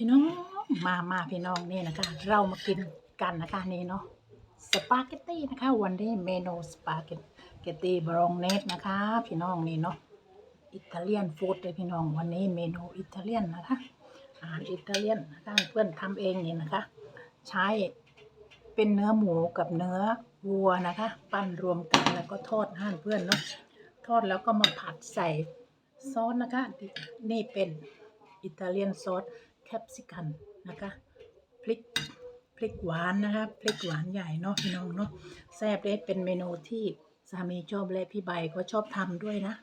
พี่น้องมามาพี่น้องนี่นะคะ เรามากินกันนะคะนี่เนาะสปาเกตตี้นะคะ วันนี้เมนูสปาเกตตี้บรองเนสนะคะ พี่น้องนี่เนาะอิตาเลียนฟู้ดเลยพี่น้องวันนี้เมนูอิตาเลียนนะคะอาหารอิตาเลียนนะคะเพื่อนทำเองนี่นะคะ ใช้เป็นเนื้อหมูกับเนื้อวัวนะคะ ปั้นรวมกันแล้วก็ทอดให้เพื่อนเนาะทอดแล้วก็มาผัดใส่ซอสนะคะ นี่เป็นอิตาเลียนซอส แคปซิคันนะคะพริกพริกหวานนะคะพริกหวานใหญ่เนาะพี่น้องเนาะแซ่บเลยเป็นเมนูที่สามีชอบและพี่ใบก็ชอบทำด้วยนะ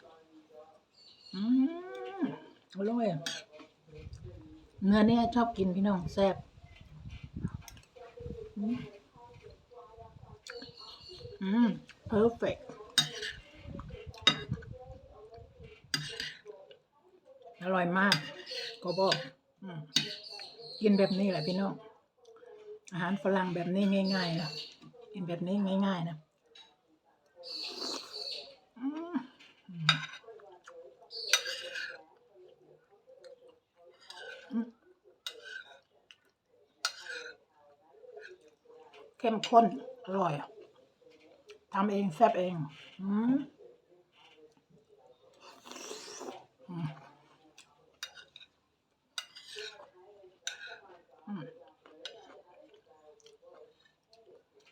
อืมอร่อยเนื้อเนี่ยชอบกินพี่น้องแซ่บอืมอืม perfect อร่อยมากก็บอกอืม กินแบบนี้แหละพี่น้อง อาหารฝรั่งแบบนี้ง่ายๆนะกินแบบนี้ง่าย ๆ นะเข้มข้น อร่อยทำเองแซ่บเอง อืม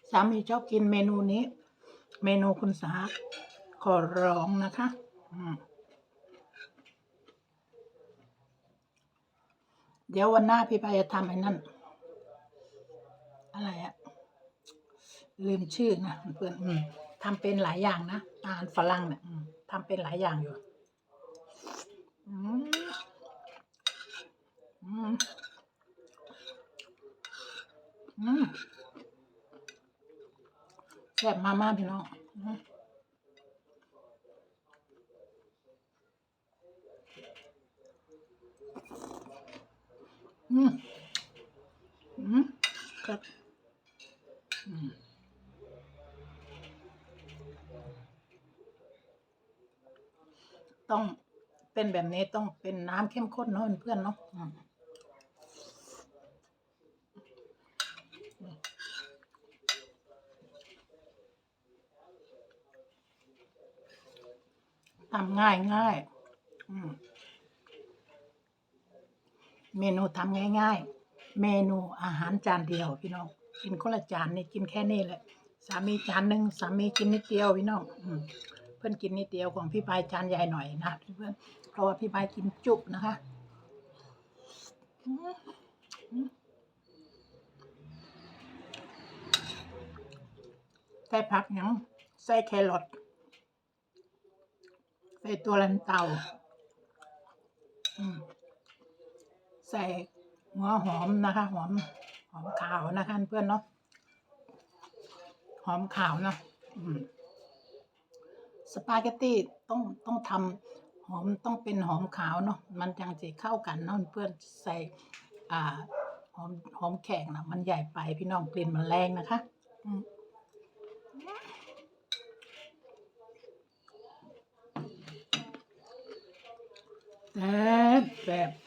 สามีชอบกินเมนูนี้ เมนูคุณสาขอร้องนะคะเดี๋ยววันหน้าพี่ไปจะทำไอ้นั่น อะไรอะลืมชื่อนะเพื่อนอทำเป็นหลายอย่างนะอาหารฝรั่งเนี่ยทำเป็นหลายอย่างอยู่ อืมอืม อืมแซ่บมากมากพี่น้องอืมอืมครับอืมต้องเป็นแบบนี้ต้องเป็นน้ำเข้มข้นเนาะเพื่อนเนาะ ทำง่ายง่ายเมนูทำง่ายๆเมนูอาหารจานเดียวพี่น้อง กินคนละจานนี่กินแค่นี้แหละ สามีจานหนึ่งสามีกินนิดเดียวพี่น้องอืเพื่อนกินนิดเดียวของพี่ปายจานใหญ่หน่อยนะเพื่อนเพราะว่าพี่ปายกินจุนะคะใส่ผักยังใส่แครอท ใส่ตัวลันเตาใส่หัวหอมนะคะ หอมหอมขาวนะคะเพื่อนเนาะหอมขาวเนาะสปาเกตตี้ต้องต้องทำหอมต้องเป็นหอมขาวเนาะมันจังจะเข้ากันเนาะเพื่อนใส่อ่าหอมหอมแขกนะมันใหญ่ไปพี่น้องกลิ่นมันแรงนะคะ อืม แซ่บแซ่บ